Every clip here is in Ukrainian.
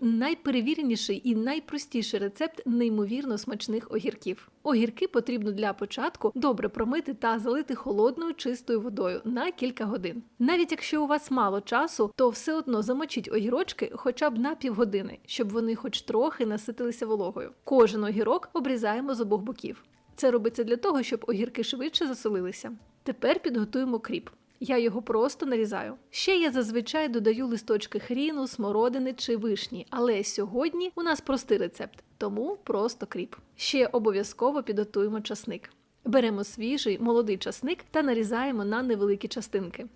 Найперевіреніший і найпростіший рецепт неймовірно смачних огірків. Огірки потрібно для початку добре промити та залити холодною чистою водою на кілька годин. Навіть якщо у вас мало часу, то все одно замочіть огірочки хоча б на півгодини, щоб вони хоч трохи наситилися вологою. Кожен огірок обрізаємо з обох боків. Це робиться для того, щоб огірки швидше засолилися. Тепер підготуємо кріп. Я його просто нарізаю. Ще я зазвичай додаю листочки хріну, смородини чи вишні, але сьогодні у нас простий рецепт, тому просто кріп. Ще обов'язково підготуємо часник. Беремо свіжий молодий часник та нарізаємо на невеликі частинки.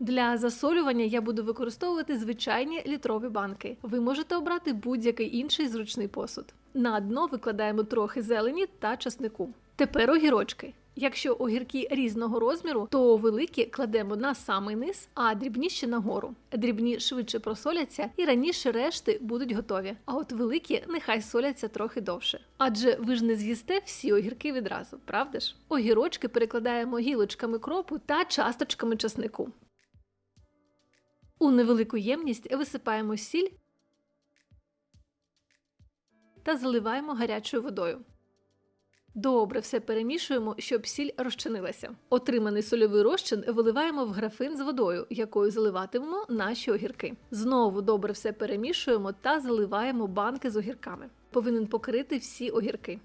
Для засолювання я буду використовувати звичайні літрові банки. Ви можете обрати будь-який інший зручний посуд. На дно викладаємо трохи зелені та часнику. Тепер огірочки. Якщо огірки різного розміру, то великі кладемо на самий низ, а дрібні ще нагору. Дрібні швидше просоляться і раніше решти будуть готові. А от великі нехай соляться трохи довше. Адже ви ж не з'їсте всі огірки відразу, правда ж? Огірочки перекладаємо гілочками кропу та часточками часнику. У невелику ємність висипаємо сіль та заливаємо гарячою водою. Добре все перемішуємо, щоб сіль розчинилася. Отриманий сольовий розчин виливаємо в графин з водою, якою заливатимемо наші огірки. Знову добре все перемішуємо та заливаємо банки з огірками. Повинен покрити всі огірки.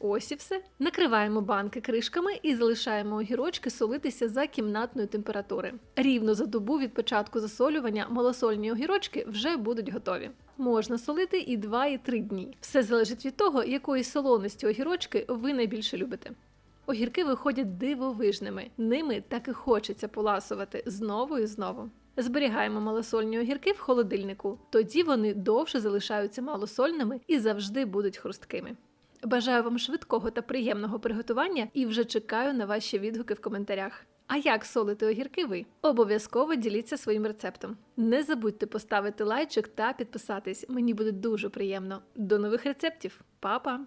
Ось і все. Накриваємо банки кришками і залишаємо огірочки солитися за кімнатної температури. Рівно за добу від початку засолювання малосольні огірочки вже будуть готові. Можна солити і 2, і 3 дні. Все залежить від того, якої солоності огірочки ви найбільше любите. Огірки виходять дивовижними. Ними так і хочеться поласувати знову і знову. Зберігаємо малосольні огірки в холодильнику, тоді вони довше залишаються малосольними і завжди будуть хрусткими. Бажаю вам швидкого та приємного приготування і вже чекаю на ваші відгуки в коментарях. А як солити огірки ви? Обов'язково діліться своїм рецептом. Не забудьте поставити лайчик та підписатись. Мені буде дуже приємно. До нових рецептів, Па-па!